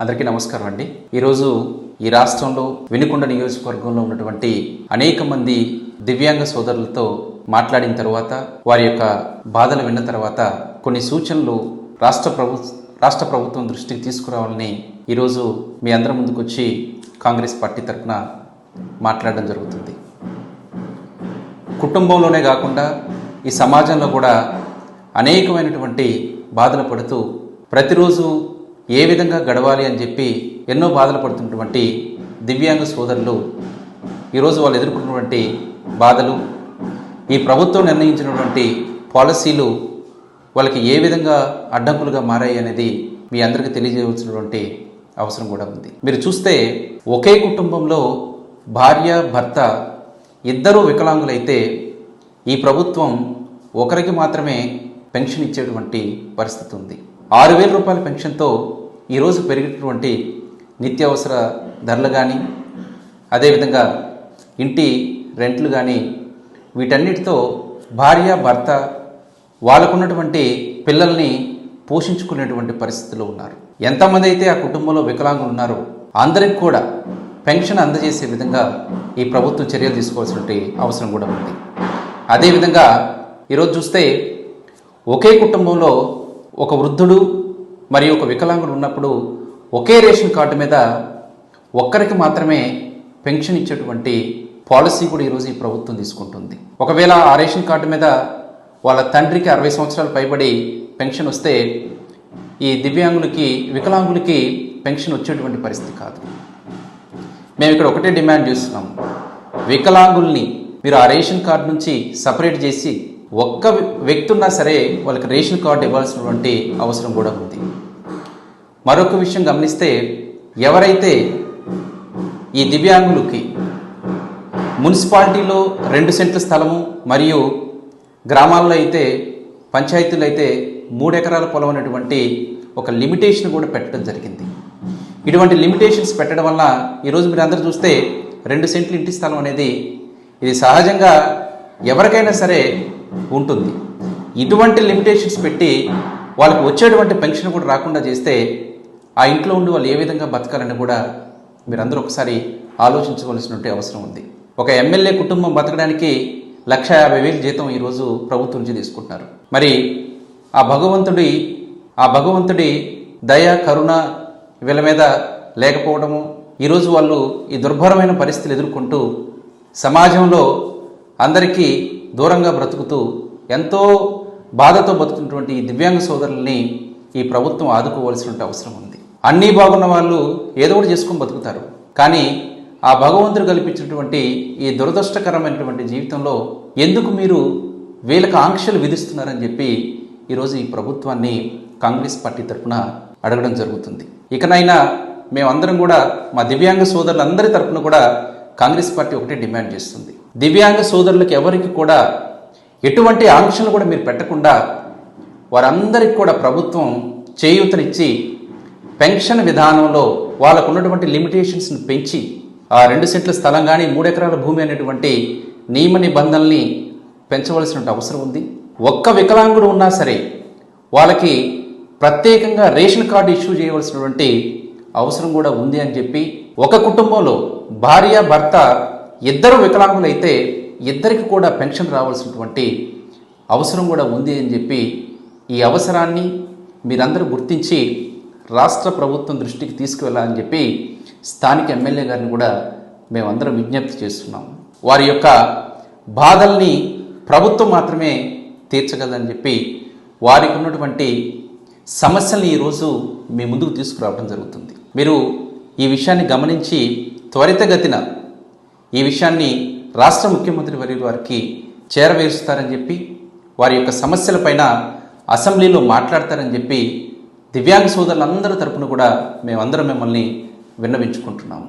అందరికీ నమస్కారం అండి. ఈరోజు ఈ రాష్ట్రంలో వినుకొండ నియోజకవర్గంలో ఉన్నటువంటి అనేక మంది దివ్యాంగ సోదరులతో మాట్లాడిన తర్వాత వారి యొక్క బాధలు విన్న తర్వాత కొన్ని సూచనలు రాష్ట్ర ప్రభు రాష్ట్ర ప్రభుత్వం దృష్టికి తీసుకురావాలని ఈరోజు మీ అందరి ముందుకు వచ్చి కాంగ్రెస్ పార్టీ తరఫున మాట్లాడడం జరుగుతుంది. కుటుంబంలోనే కాకుండా ఈ సమాజంలో కూడా అనేకమైనటువంటి బాధలు పడుతూ ప్రతిరోజు ఏ విధంగా గడవాలి అని చెప్పి ఎన్నో బాధలు పడుతున్నటువంటి దివ్యాంగ సోదరులు ఈరోజు వాళ్ళు ఎదుర్కొన్నటువంటి బాధలు ఈ ప్రభుత్వం నిర్ణయించినటువంటి పాలసీలు వాళ్ళకి ఏ విధంగా అడ్డంకులుగా మారాయి అనేది మీ అందరికీ తెలియజేయవలసినటువంటి అవసరం కూడా ఉంది. మీరు చూస్తే ఒకే కుటుంబంలో భార్య భర్త ఇద్దరూ వికలాంగులైతే ఈ ప్రభుత్వం ఒకరికి మాత్రమే పెన్షన్ ఇచ్చేటువంటి పరిస్థితి ఉంది. ఆరు వేల రూపాయల పెన్షన్తో ఈరోజు పెరిగినటువంటి నిత్యావసర ధరలు కానీ అదేవిధంగా ఇంటి రెంట్లు కానీ వీటన్నిటితో భార్య భర్త వాళ్ళకున్నటువంటి పిల్లల్ని పోషించుకునేటువంటి పరిస్థితిలో ఉన్నారు. ఎంతమంది అయితే ఆ కుటుంబంలో వికలాంగులు ఉన్నారో అందరికి కూడా పెన్షన్ అందజేసే విధంగా ఈ ప్రభుత్వం చర్యలు తీసుకోవాల్సినటువంటి అవసరం కూడా ఉంది. అదేవిధంగా ఈరోజు చూస్తే ఒకే కుటుంబంలో ఒక వృద్ధుడు మరియు ఒక వికలాంగుడు ఉన్నప్పుడు ఒకే రేషన్ కార్డు మీద ఒక్కరికి మాత్రమే పెన్షన్ ఇచ్చేటువంటి పాలసీ కూడా ఈరోజు ఈ ప్రభుత్వం తీసుకుంటుంది. ఒకవేళ ఆ రేషన్ కార్డు మీద వాళ్ళ తండ్రికి అరవై సంవత్సరాలు పైబడి పెన్షన్ వస్తే ఈ దివ్యాంగులకి వికలాంగులకి పెన్షన్ వచ్చేటువంటి పరిస్థితి కాదు. మేము ఇక్కడ ఒకటే డిమాండ్ చేస్తున్నాం. వికలాంగుల్ని మీరు ఆ రేషన్ కార్డు నుంచి సపరేట్ చేసి ఒక్క వ్యక్తి ఉన్నా సరే వాళ్ళకి రేషన్ కార్డు ఇవ్వాల్సినటువంటి అవసరం కూడా ఉంది. మరొక విషయం గమనిస్తే ఎవరైతే ఈ దివ్యాంగులకి మున్సిపాలిటీలో రెండు సెంట్ల స్థలము మరియు గ్రామాల్లో అయితే పంచాయతీలు అయితే మూడు ఎకరాల పొలం అనేటువంటి ఒక లిమిటేషన్ కూడా పెట్టడం జరిగింది. ఇటువంటి లిమిటేషన్స్ పెట్టడం వల్ల ఈరోజు మీరు అందరూ చూస్తే రెండు సెంట్లు ఇంటి స్థలం అనేది ఇది సహజంగా ఎవరికైనా సరే ఉంటుంది. ఇటువంటి లిమిటేషన్స్ పెట్టి వాళ్ళకి వచ్చేటువంటి పెన్షన్ కూడా రాకుండా చేస్తే ఆ ఇంట్లో ఉండి వాళ్ళు ఏ విధంగా బతకాలని కూడా మీరందరూ ఒకసారి ఆలోచించవలసినటువంటి అవసరం ఉంది. ఒక ఎమ్మెల్యే కుటుంబం బతకడానికి లక్ష యాభై వేలు జీతం ఈరోజు ప్రభుత్వం నుంచి తీసుకుంటున్నారు. మరి ఆ భగవంతుడి ఆ భగవంతుడి దయ కరుణ వీళ్ళ మీద లేకపోవడము ఈరోజు వాళ్ళు ఈ దుర్భరమైన పరిస్థితులు ఎదుర్కొంటూ సమాజంలో అందరికీ దూరంగా బ్రతుకుతూ ఎంతో బాధతో బతుకుతున్నటువంటి ఈ దివ్యాంగ సోదరుల్ని ఈ ప్రభుత్వం ఆదుకోవాల్సిన అవసరం ఉంది. అన్నీ బాగున్న వాళ్ళు ఏదో ఒకటి చేసుకొని బతుకుతారు. కానీ ఆ భగవంతుడు కల్పించినటువంటి ఈ దురదృష్టకరమైనటువంటి జీవితంలో ఎందుకు మీరు వీళ్ళకి ఆంక్షలు విధిస్తున్నారని చెప్పి ఈరోజు ఈ ప్రభుత్వాన్ని కాంగ్రెస్ పార్టీ తరఫున అడగడం జరుగుతుంది. ఇకనైనా మేమందరం కూడా మా దివ్యాంగ సోదరులందరి తరఫున కూడా కాంగ్రెస్ పార్టీ ఒకటే డిమాండ్ చేస్తుంది. దివ్యాంగ సోదరులకు ఎవరికి కూడా ఎటువంటి ఆంక్షలు కూడా మీరు పెట్టకుండా వారందరికి కూడా ప్రభుత్వం చేయూతనిచ్చి పెన్షన్ విధానంలో వాళ్ళకు ఉన్నటువంటి లిమిటేషన్స్ని పెంచి ఆ రెండు సెంట్ల స్థలం కానీ మూడు ఎకరాల భూమి అనేటువంటి నియమ నిబంధనల్ని పెంచవలసిన అవసరం ఉంది. ఒక్క వికలాంగుడు ఉన్నా సరే వాళ్ళకి ప్రత్యేకంగా రేషన్ కార్డు ఇష్యూ చేయవలసినటువంటి అవసరం కూడా ఉంది అని చెప్పి ఒక కుటుంబంలో భార్య భర్త ఇద్దరు వికలాంగులైతే ఇద్దరికి కూడా పెన్షన్ రావాల్సినటువంటి అవసరం కూడా ఉంది అని చెప్పి ఈ అవసరాన్ని మీరందరూ గుర్తించి రాష్ట్ర ప్రభుత్వం దృష్టికి తీసుకువెళ్ళాలని చెప్పి స్థానిక ఎమ్మెల్యే గారిని కూడా మేమందరం విజ్ఞప్తి చేస్తున్నాం. వారి యొక్క బాధల్ని ప్రభుత్వం మాత్రమే తీర్చగలదని చెప్పి వారికి ఉన్నటువంటి సమస్యల్ని ఈరోజు మీ ముందుకు తీసుకురావడం జరుగుతుంది. మీరు ఈ విషయాన్ని గమనించి త్వరితగతిన ఈ విషయాన్ని రాష్ట్ర ముఖ్యమంత్రి వర్యుల వారికి చేరవేరుస్తారని చెప్పి వారి యొక్క సమస్యలపైన అసెంబ్లీలో మాట్లాడతారని చెప్పి దివ్యాంగ సోదరులందరి తరపున కూడా మేమందరం మిమ్మల్ని విన్నవించుకుంటున్నాము.